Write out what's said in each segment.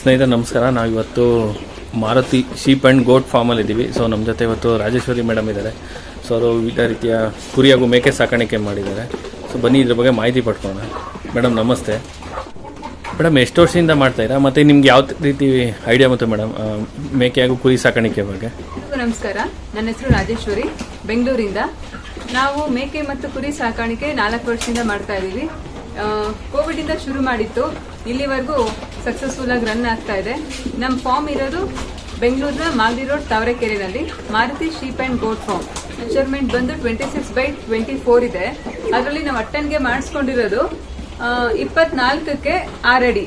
ಸ್ನೇಹಿತರೆ, ನಮಸ್ಕಾರ. ನಾವು ಇವತ್ತು ಮಾರುತಿ ಶೀಪ್ ಆ್ಯಂಡ್ ಗೋಟ್ ಫಾರ್ಮಲ್ಲಿ ಇದ್ದೀವಿ ಸೊ ನಮ್ಮ ಜೊತೆ ಇವತ್ತು ರಾಜೇಶ್ವರಿ ಮೇಡಮ್ ಇದ್ದಾರೆ. ಸೊ ಅವರು ವಿವಿಧ ರೀತಿಯ ಕುರಿ ಹಾಗೂ ಮೇಕೆ ಸಾಕಾಣಿಕೆ ಮಾಡಿದ್ದಾರೆ. ಸೊ ಬನ್ನಿ ಇದ್ರ ಬಗ್ಗೆ ಮಾಹಿತಿ ಪಡ್ಕೊಳ್ಳೋಣ. ಮೇಡಮ್ ನಮಸ್ತೆ. ಮೇಡಮ್ ಎಷ್ಟು ವರ್ಷದಿಂದ ಮಾಡ್ತಾಯಿರಾ ಮತ್ತು ನಿಮ್ಗೆ ಯಾವ ರೀತಿ ಐಡಿಯಾ ಮತ್ತು ಮೇಡಮ್ ಮೇಕೆ ಹಾಗೂ ಕುರಿ ಸಾಕಾಣಿಕೆ ಬಗ್ಗೆ. ನಮಸ್ಕಾರ. ನನ್ನ ಹೆಸರು ರಾಜೇಶ್ವರಿ. ಬೆಂಗಳೂರಿಂದ. ನಾವು ಮೇಕೆ ಮತ್ತು ಕುರಿ ಸಾಕಾಣಿಕೆ ನಾಲ್ಕು ವರ್ಷದಿಂದ ಮಾಡ್ತಾ ಇದ್ದೀವಿ. ಕೋವಿಡ್ ಇಂದ ಶುರು ಮಾಡಿತ್ತು. ಇಲ್ಲಿವರೆಗೂ ಸಕ್ಸಸ್ಫುಲ್ ಆಗಿ ರನ್ ಆಗ್ತಾ ಇದೆ. ನಮ್ಮ ಫಾರ್ಮ್ ಇರೋದು ಬೆಂಗಳೂರಿನ Magadi road, ತಾವರೆಕೆರೆನಲ್ಲಿ. Maruti sheep and goat farm measurement ಬಂದು twenty six by twenty four ಇದೆ. ಅದರಲ್ಲಿ ನಾವು ಅಟ್ಟನ್ಗೆ ಮಾಡಿಸ್ಕೊಂಡಿರೋದು ಇಪ್ಪತ್ನಾಲ್ಕಕ್ಕೆ ಆರಡಿ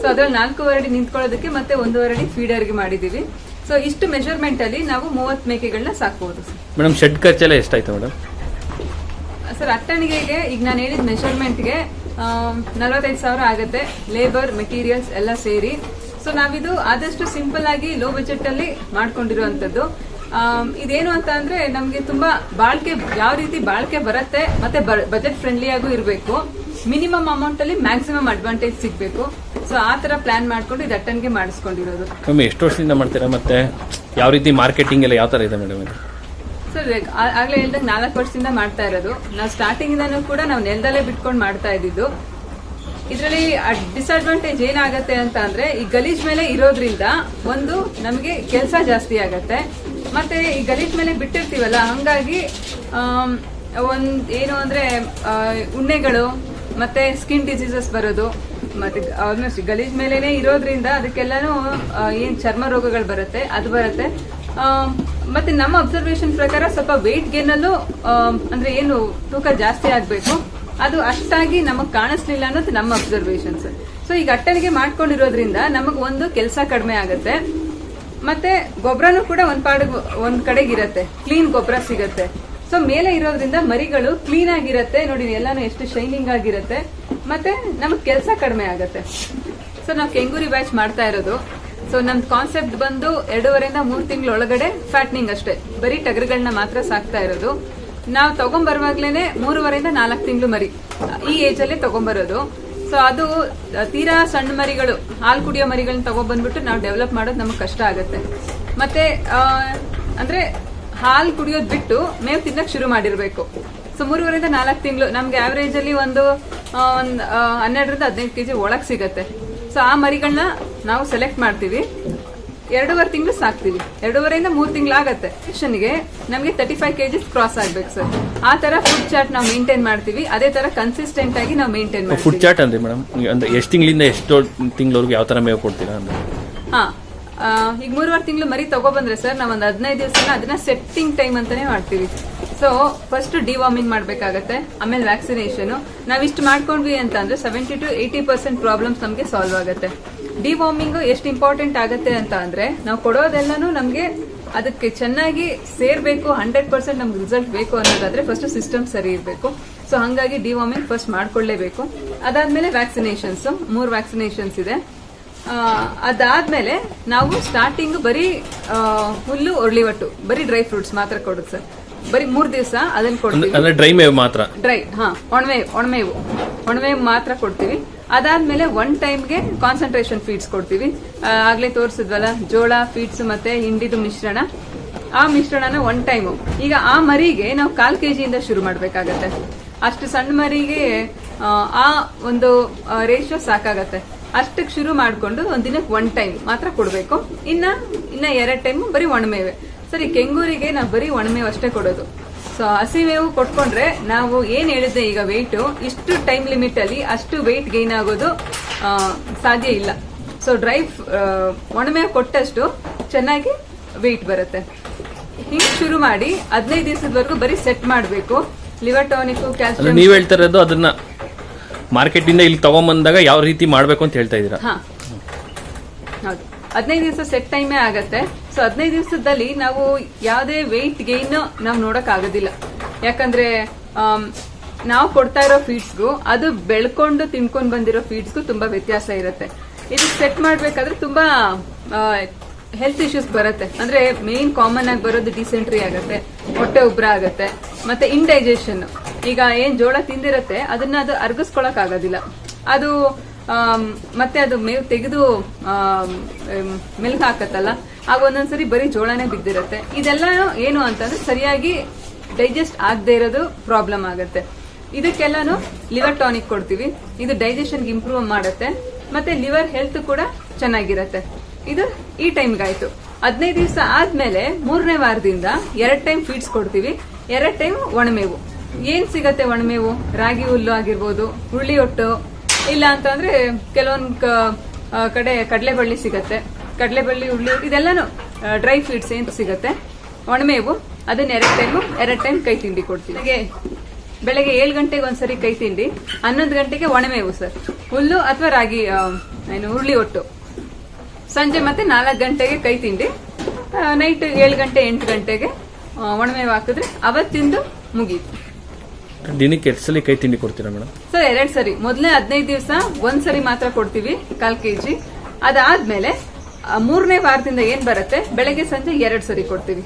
ಸೊ ಅದರಲ್ಲಿ ನಾಲ್ಕೂವರೆ ಅಡಿ ನಿಂತ್ಕೊಳ್ಳೋದಕ್ಕೆ ಮತ್ತೆ ಒಂದೂವರೆ ಅಡಿ ಫೀಡರ್ಗೆ ಮಾಡಿದ್ದೀವಿ ಸೊ ಇಷ್ಟು ಮೆಷರ್ಮೆಂಟ್ ಅಲ್ಲಿ ನಾವು ಮೂವತ್ತು ಮೇಕೆಗಳನ್ನ ಸಾಕಬಹುದು ಮೇಡಮ್ ಶೆಡ್ ಖರ್ಚೆಲ್ಲ ಎಷ್ಟಾಯ್ತು ಮೇಡಮ್ ಸರ್ ಅಟ್ಟಣಿಗೆಗೆ ಈಗ ನಾನು ಹೇಳಿದ ಮೆಷರ್ಮೆಂಟ್ಗೆ ನಲವತ್ತೈದು ಸಾವಿರ ಆಗುತ್ತೆ. ಲೇಬರ್ ಮೆಟೀರಿಯಲ್ಸ್ ಎಲ್ಲ ಸೇರಿ. ಸೊ ನಾವಿದು ಆದಷ್ಟು ಸಿಂಪಲ್ ಆಗಿ ಲೋ ಬಜೆಟ್ ಅಲ್ಲಿ ಮಾಡ್ಕೊಂಡಿರುವಂತದ್ದು ಇದೇನು ಅಂತ ಅಂದ್ರೆ ನಮ್ಗೆ ತುಂಬಾ ಬಾಳ್ಕೆ, ಯಾವ ರೀತಿ ಬಾಳ್ಕೆ ಬರುತ್ತೆ ಮತ್ತೆ ಬಜೆಟ್ ಫ್ರೆಂಡ್ಲಿ ಆಗೂ ಇರಬೇಕು. ಮಿನಿಮಮ್ ಅಮೌಂಟ್ ಅಲ್ಲಿ ಮ್ಯಾಕ್ಸಿಮಮ್ ಅಡ್ವಾಂಟೇಜ್ ಸಿಗ್ಬೇಕು. ಸೊ ಆ ತರ ಪ್ಲಾನ್ ಮಾಡ್ಕೊಂಡು ಇದು ಅಟ್ಟನ್ಗೆ ಮಾಡಿಸ್ಕೊಂಡಿರೋದು. ಎಷ್ಟು ವರ್ಷದಿಂದ ಮಾಡ್ತೀರಾ ಮತ್ತೆ? ಯಾವ ರೀತಿ ಮಾರ್ಕೆಟಿಂಗ್ ಎಲ್ಲ ಯಾವ ತರ ಇದೆ ಮೇಡಮ್ ಸರ್ ಆಗ್ಲೇ ಹೇಳ್ದಂಗೆ ನಾಲ್ಕು ವರ್ಷದಿಂದ ಮಾಡ್ತಾ ಇರೋದು. ನಾವು ಸ್ಟಾರ್ಟಿಂಗ್ ಇಂದಾನು ಕೂಡ ನಾವು ನೆಲದಲ್ಲೇ ಬಿಟ್ಕೊಂಡು ಮಾಡ್ತಾ ಇದ್ದಿದ್ದು. ಇದರಲ್ಲಿ ಡಿಸ್ಅಡ್ವಾಂಟೇಜ್ ಏನಾಗತ್ತೆ ಅಂತ ಅಂದ್ರೆ, ಈ ಗಲೀಜ್ ಮೇಲೆ ಇರೋದ್ರಿಂದ ಒಂದು ನಮಗೆ ಕೆಲಸ ಜಾಸ್ತಿ ಆಗತ್ತೆ. ಮತ್ತೆ ಈ ಗಲೀಜ್ ಮೇಲೆ ಬಿಟ್ಟಿರ್ತೀವಲ್ಲ, ಹಂಗಾಗಿ ಒಂದು ಏನು ಅಂದ್ರೆ ಉಣ್ಣೆಗಳು, ಮತ್ತೆ ಸ್ಕಿನ್ ಡಿಸೀಸಸ್ ಬರೋದು. ಮತ್ತೆ ಆಲ್ಮೋಸ್ಟ್ ಗಲೀಜ್ ಮೇಲೇನೆ ಇರೋದ್ರಿಂದ ಅದಕ್ಕೆಲ್ಲಾನು ಏನು ಚರ್ಮ ರೋಗಗಳು ಬರುತ್ತೆ, ಅದು ಬರುತ್ತೆ. ಮತ್ತೆ ನಮ್ಮ ಅಬ್ಸರ್ವೇಷನ್ ಪ್ರಕಾರ ಸ್ವಲ್ಪ ವೆಯ್ಟ್ ಗೇನಲ್ಲೂ ಅಂದ್ರೆ ಏನು ತೂಕ ಜಾಸ್ತಿ ಆಗ್ಬೇಕು. ಅದು ಅಷ್ಟಾಗಿ ನಮಗೆ ಕಾಣಿಸ್ಲಿಲ್ಲ ಅನ್ನೋದು ನಮ್ಮ ಅಬ್ಸರ್ವೇಷನ್ಸ್ ಸೊ ಈಗ ಅಟ್ಟಣಿಗೆ ಮಾಡ್ಕೊಂಡಿರೋದ್ರಿಂದ ನಮಗ್ ಒಂದು ಕೆಲಸ ಕಡಿಮೆ ಆಗುತ್ತೆ. ಮತ್ತೆ ಗೊಬ್ಬರನು ಕೂಡ ಒಂದ್ ಪಾಡ, ಒಂದ್ ಕಡೆಗಿರತ್ತೆ. ಕ್ಲೀನ್ ಗೊಬ್ಬರ ಸಿಗತ್ತೆ. ಸೊ ಮೇಲೆ ಇರೋದ್ರಿಂದ ಮರಿಗಳು ಕ್ಲೀನ್ ಆಗಿರತ್ತೆ. ನೋಡಿ ಎಲ್ಲಾನು ಎಷ್ಟು ಶೈನಿಂಗ್ ಆಗಿರತ್ತೆ. ಮತ್ತೆ ನಮಗ್ ಕೆಲಸ ಕಡಿಮೆ ಆಗತ್ತೆ. ಸೊ ನಾವು ಕೆಂಗೂರಿ ಬ್ಯಾಚ್ ಮಾಡ್ತಾ ಇರೋದು. ಸೊ ನಮ್ದು ಕಾನ್ಸೆಪ್ಟ್ ಬಂದು ಎರಡೂವರೆಯಿಂದ ಮೂರು ತಿಂಗಳ ಒಳಗಡೆ ಫ್ಯಾಟ್ನಿಂಗ್ ಅಷ್ಟೇ. ಬರೀ ಟಗರುಗಳನ್ನ ಮಾತ್ರ ಸಾಕ್ತಾ ಇರೋದು. ನಾವು ತಗೊಂಬರುವಾಗ್ಲೇನೆ ಮೂರುವರೆಯಿಂದ ನಾಲ್ಕು ತಿಂಗಳು ಮರಿ. ಈ ಏಜ್ ಅಲ್ಲಿ ತಗೊಂಬರೋದು. ಸೊ ಅದು ತೀರಾ ಸಣ್ಣ ಮರಿಗಳು, ಹಾಲು ಕುಡಿಯೋ ಮರಿಗಳನ್ನ ತಗೊಬಂದ್ಬಿಟ್ಟು ನಾವು ಡೆವಲಪ್ ಮಾಡೋದು ನಮಗೆ ಕಷ್ಟ ಆಗುತ್ತೆ. ಮತ್ತೆ ಅಂದ್ರೆ ಹಾಲು ಕುಡಿಯೋದು ಬಿಟ್ಟು ಮೇವು ತಿನ್ನಕ್ ಶುರು ಮಾಡಿರ್ಬೇಕು. ಸೊ ಮೂರುವರೆಯಿಂದ ನಾಲ್ಕು ತಿಂಗಳು, ನಮ್ಗೆ ಆವರೇಜ್ ಅಲ್ಲಿ ಒಂದು ಒಂದ್ ಹನ್ನೆರಡರಿಂದ ಹದಿನೈದು ಕೆಜಿ ಒಳಗೆ ಸಿಗತ್ತೆ. ಸೊ ಆ ಮರಿಗಳನ್ನ ನಾವು ಸೆಲೆಕ್ಟ್ ಮಾಡ್ತೀವಿ. ಎರಡೂವರೆ ತಿಂಗಳು ಸಾಕ್ತೀವಿ. ಎರಡೂವರೆಯಿಂದ ಮೂರು ತಿಂಗಳಾಗತ್ತೆ ಸೆಕ್ಷನ್ಗೆ ನಮಗೆ ತರ್ಟಿ ಫೈವ್ ಕೆಜಿಸ್ ಕ್ರಾಸ್ ಆಗ್ಬೇಕು ಸರ್ ಆ ತರ ಫುಡ್ ಚಾರ್ಟ್ ನಾವು ಮೇಂಟೈನ್ ಮಾಡ್ತೀವಿ. ಅದೇ ತರ ಕನ್ಸಿಸ್ಟೆಂಟ್ ಆಗಿ ನಾವು ಮೇಂಟೈನ್ ಫುಡ್ ಚಾರ್ಟ್ ಚಾಟ್ ಅಂದ್ರೆ ಮೇಡಮ್ ಅಂದ್ರೆ ಎಷ್ಟು ತಿಂಗಳಿಂದ ಎಷ್ಟು ತಿಂಗಳವರೆಗೂ ಯಾವ ತರ ಮೇವು ಕೊಡ್ತೀರಾ ಅಂದ್ರೆ? ಹಾ ಈಗ ಮೂರುವರೆ ತಿಂಗಳು ಮರಿ ತಗೊಬಂದ್ರೆ ಸರ್ ನಾವು ಒಂದು ಹದಿನೈದು ದಿವಸನ ಅದನ್ನ ಸೆಟ್ಟಿಂಗ್ ಟೈಮ್ ಅಂತಾನೆ ಮಾಡ್ತೀವಿ. ಸೊ ಫಸ್ಟ್ ಡಿವಾರ್ಮಿಂಗ್ ಮಾಡಬೇಕಾಗತ್ತೆ ಆಮೇಲೆ ವ್ಯಾಕ್ಸಿನೇಷನ್ ನಾವಿಷ್ಟು ಇಷ್ಟು ಮಾಡ್ಕೊಂಡ್ವಿ ಅಂತ ಅಂದ್ರೆ seventy to eighty percent problems ನಮಗೆ ಸಾಲ್ವ್ ಆಗುತ್ತೆ. ಡಿವಾರ್ಮಿಂಗ್ ಎಷ್ಟು ಇಂಪಾರ್ಟೆಂಟ್ ಆಗುತ್ತೆ ಅಂತ ಅಂದ್ರೆ ನಾವು ಕೊಡೋದೆಲ್ಲನೂ ನಮ್ಗೆ ಅದಕ್ಕೆ ಚೆನ್ನಾಗಿ ಸೇರ್ಬೇಕು, ಹಂಡ್ರೆಡ್ ಪರ್ಸೆಂಟ್ ನಮ್ಗೆ ರಿಸಲ್ಟ್ ಬೇಕು ಅನ್ನೋದಾದ್ರೆ ಫಸ್ಟ್ ಸಿಸ್ಟಮ್ ಸರಿ ಇರಬೇಕು. ಸೊ ಹಂಗಾಗಿ ಡಿವಾರ್ಮಿಂಗ್ ಫಸ್ಟ್ ಮಾಡ್ಕೊಳ್ಳೇಬೇಕು. ಅದಾದ್ಮೇಲೆ ವ್ಯಾಕ್ಸಿನೇಷನ್ಸ್, ಮೂರು ವ್ಯಾಕ್ಸಿನೇಷನ್ಸ್ ಇದೆ. ಅದಾದ್ಮೇಲೆ ನಾವು ಸ್ಟಾರ್ಟಿಂಗ್ ಬರೀ ಹುಲ್ಲು ಒರ್ಳಿವಟ್ಟು ಬರೀ ಡ್ರೈ ಫ್ರೂಟ್ಸ್ ಮಾತ್ರ ಕೊಡುತ್ತೆ ಸರ್. ಬರೀ ಮೂರ್ ದಿವಸ ಅದನ್ನ ಕೊಡ್ತೀವಿ. ಅಂದ್ರೆ ಡ್ರೈ ಮೇವ್ ಮಾತ್ರ? ಡ್ರೈ ಹಾ ಒಣಮೆ ಒಣಮೇವು ಒಣಮೇವು ಮಾತ್ರ ಕೊಡ್ತೀವಿ. ಅದಾದ್ಮೇಲೆ ಒನ್ ಟೈಮ್ಗೆ ಕಾನ್ಸಂಟ್ರೇಷನ್ ಫೀಡ್ಸ್ ಕೊಡ್ತೀವಿ. ಆಗ್ಲೇ ತೋರಿಸಿದ್ವಲ್ಲ ಜೋಳ ಫೀಡ್ಸ್ ಮತ್ತೆ ಹಿಂಡಿದು ಮಿಶ್ರಣ. ಆ ಮಿಶ್ರಣನ ಒನ್ ಟೈಮು ಈಗ ಆ ಮರಿಗೆ ನಾವು ಕಾಲ್ ಕೆಜಿಯಿಂದ ಶುರು ಮಾಡ್ಬೇಕಾಗತ್ತೆ. ಅಷ್ಟು ಸಣ್ಣ ಮರಿಗೆ ಆ, ಆ ಒಂದು ರೇಷಿಯೋ ಸಾಕಾಗತ್ತೆ. ಅಷ್ಟಕ್ಕೆ ಶುರು ಮಾಡ್ಕೊಂಡು ಒಂದ್ ದಿನಕ್ಕೆ ಒನ್ ಟೈಮ್ ಮಾತ್ರ ಕೊಡಬೇಕು. ಇನ್ನ ಇನ್ನ ಎರಡು ಟೈಮು ಬರೀ ಒಣಮೇವೆ ಸರಿ ಕೆಂಗೂರಿಗೆ ನಾವು ಬರೀ ಒಣಮೇವು ಅಷ್ಟೇ ಕೊಡೋದು. ಸೊ ಹಸಿಮೇವು ಕೊಟ್ಕೊಂಡ್ರೆ ನಾವು ಏನ್ ಹೇಳಿದ್ದೆ ಈಗ ವೆಯ್ಟು ಇಷ್ಟು ಟೈಮ್ ಲಿಮಿಟ್ ಅಲ್ಲಿ ಅಷ್ಟು ವೆಯ್ಟ್ ಗೈನ್ ಆಗೋದು ಸಾಧ್ಯ ಇಲ್ಲ. ಸೊ ಡ್ರೈ ಒಣಮೇವು ಕೊಟ್ಟಷ್ಟು ಚೆನ್ನಾಗಿ ವೆಯ್ಟ್ ಬರುತ್ತೆ. ಹಿಂಗ್ ಶುರು ಮಾಡಿ ಹದಿನೈದು ದಿವಸದವರೆಗೂ ಬರೀ ಸೆಟ್ ಮಾಡಬೇಕು. ಲಿವರ್ ಟಾನಿಕ್ ಕ್ಯಾಲ್ಸಿಯಂ ನೀವು ಹೇಳ್ತಾ ಇರೋದು ಅದನ್ನ ಮಾರ್ಕೆಟಿಂದ ಇಲ್ಲಿ ತಗೊಂಬಂದಾಗ ಯಾವ ರೀತಿ ಮಾಡಬೇಕು ಅಂತ ಹೇಳ್ತಾ ಇದ್ದೀರಾ? ಹದಿನೈದು ದಿವಸ ಸೆಟ್ ಟೈಮೇ ಆಗತ್ತೆ. ಸೊ ಹದಿನೈದು ದಿವಸದಲ್ಲಿ ನಾವು ಯಾವುದೇ ವೆಯ್ಟ್ ಗೈನ್ ನಾವು ನೋಡಕ್ ಆಗೋದಿಲ್ಲ. ಯಾಕಂದ್ರೆ ನಾವು ಕೊಡ್ತಾ ಇರೋ ಫೀಡ್ಸ್ಗೂ ಅದು ಬೆಳ್ಕೊಂಡು ತಿನ್ಕೊಂಡು ಬಂದಿರೋ ಫೀಡ್ಸ್ಗೂ ತುಂಬಾ ವ್ಯತ್ಯಾಸ ಇರುತ್ತೆ. ಇದು ಸೆಟ್ ಮಾಡ್ಬೇಕಾದ್ರೆ ತುಂಬಾ ಹೆಲ್ತ್ ಇಶ್ಯೂಸ್ ಬರುತ್ತೆ. ಅಂದ್ರೆ ಮೇನ್ ಕಾಮನ್ ಆಗಿ ಬರೋದು ಡಿಸೆಂಟ್ರಿ ಆಗುತ್ತೆ ಹೊಟ್ಟೆ ಉಬ್ಬರ ಆಗುತ್ತೆ, ಮತ್ತೆ ಇಂಡೈಜೆಷನ್ ಈಗ ಏನ್ ಜೋಳ ತಿಂದಿರತ್ತೆ, ಅದನ್ನ ಅದು ಅರ್ಗಿಸ್ಕೊಳಕ್ ಆಗೋದಿಲ್ಲ. ಅದು ಮತ್ತೆ ಅದು ಮೇವು ತೆಗೆದು ಮೆಲ್ಕ್ ಹಾಕತ್ತಲ್ಲ, ಆಗ ಒಂದೊಂದ್ಸರಿ ಬರೀ ಜೋಳನೇ ಬಿದ್ದಿರತ್ತೆ. ಇದೆಲ್ಲ ಏನು ಅಂತಂದ್ರೆ ಸರಿಯಾಗಿ ಡೈಜೆಸ್ಟ್ ಆಗದೆ ಇರೋದು ಪ್ರಾಬ್ಲಮ್ ಆಗುತ್ತೆ. ಇದಕ್ಕೆಲ್ಲಾನು ಲಿವರ್ ಟಾನಿಕ್ ಕೊಡ್ತೀವಿ. ಇದು ಡೈಜೆಷನ್ಗೆ ಇಂಪ್ರೂವ್ ಮಾಡುತ್ತೆ. ಮತ್ತೆ ಲಿವರ್ ಹೆಲ್ತ್ ಕೂಡ ಚೆನ್ನಾಗಿರತ್ತೆ. ಇದು ಈ ಟೈಮ್ಗಾಯ್ತು ಹದಿನೈದು ದಿವಸ ಆದ್ಮೇಲೆ ಮೂರನೇ ವಾರದಿಂದ ಎರಡ್ ಟೈಮ್ ಫೀಡ್ಸ್ ಕೊಡ್ತೀವಿ. ಎರಡ್ ಟೈಮ್ ಒಣಮೇವು ಏನ್ ಸಿಗತ್ತೆ ಒಣಮೇವು ರಾಗಿ ಹುಲ್ಲು ಆಗಿರ್ಬೋದು ಹುಳ್ಳಿ ಒಟ್ಟು ಇಲ್ಲ ಅಂತಂದ್ರೆ ಕೆಲವೊಂದು ಕ- ಕಡಲೆ ಕಡೆ ಕಡಲೆಬಳ್ಳಿ ಸಿಗತ್ತೆ. ಕಡಲೆಬಳ್ಳಿ ಹುಳ್ಳಿ ಒಟ್ಟು ಇದೆಲ್ಲಾನು ಡ್ರೈ ಫ್ರೂಟ್ಸ್ ಏನ್ ಸಿಗತ್ತೆ. ಒಣಮೇವು, ಅದನ್ನ ಎರಡ್ ಟೈಮು ಎರಡ್ ಟೈಮ್ ಕೈ ತಿಂಡಿ ಕೊಡ್ತೀವಿ. ಹಾಗೆ ಬೆಳಗ್ಗೆ ಏಳು ಗಂಟೆಗೆ ಒಂದ್ಸರಿ ಕೈ ತಿಂಡಿ, ಹನ್ನೊಂದು ಗಂಟೆಗೆ ಒಣಮೇವು ಸರ್. ಹುಲ್ಲು ಅಥವಾ ರಾಗಿ ಏನು, ಹುರುಳಿ ಒಟ್ಟು. ಸಂಜೆ ಮತ್ತೆ ನಾಲ್ಕು ಗಂಟೆಗೆ ಕೈ ತಿಂಡಿ ನೈಟ್ ಏಳು ಗಂಟೆ, ಎಂಟು ಗಂಟೆಗೆ ಒಣಮೇವು ಹಾಕಿದ್ರೆ ಅವತ್ತಿಂದು ಮುಗೀತು. ದಿನಕ್ಕೆ ಎಷ್ಟು ಸಲ ಕೈ ತಿಂಡಿ ಕೊಡ್ತೀರಾ ಮೇಡಮ್? ಸರ್ ಎರಡ್ ಸರಿ. ಮೊದಲನೇ ಹದಿನೈದು ದಿವಸ ಒಂದ್ ಸರಿ ಮಾತ್ರ ಕೊಡ್ತೀವಿ ಕಾಲ್ ಕೆಜಿ ಅದಾದ್ಮೇಲೆ ಆ, ಮೂರನೇ ವಾರದಿಂದ ಏನ್ ಬರುತ್ತೆ ಬೆಳಗ್ಗೆ ಸಂಜೆ ಎರಡ್ ಸರಿ ಕೊಡ್ತೀವಿ.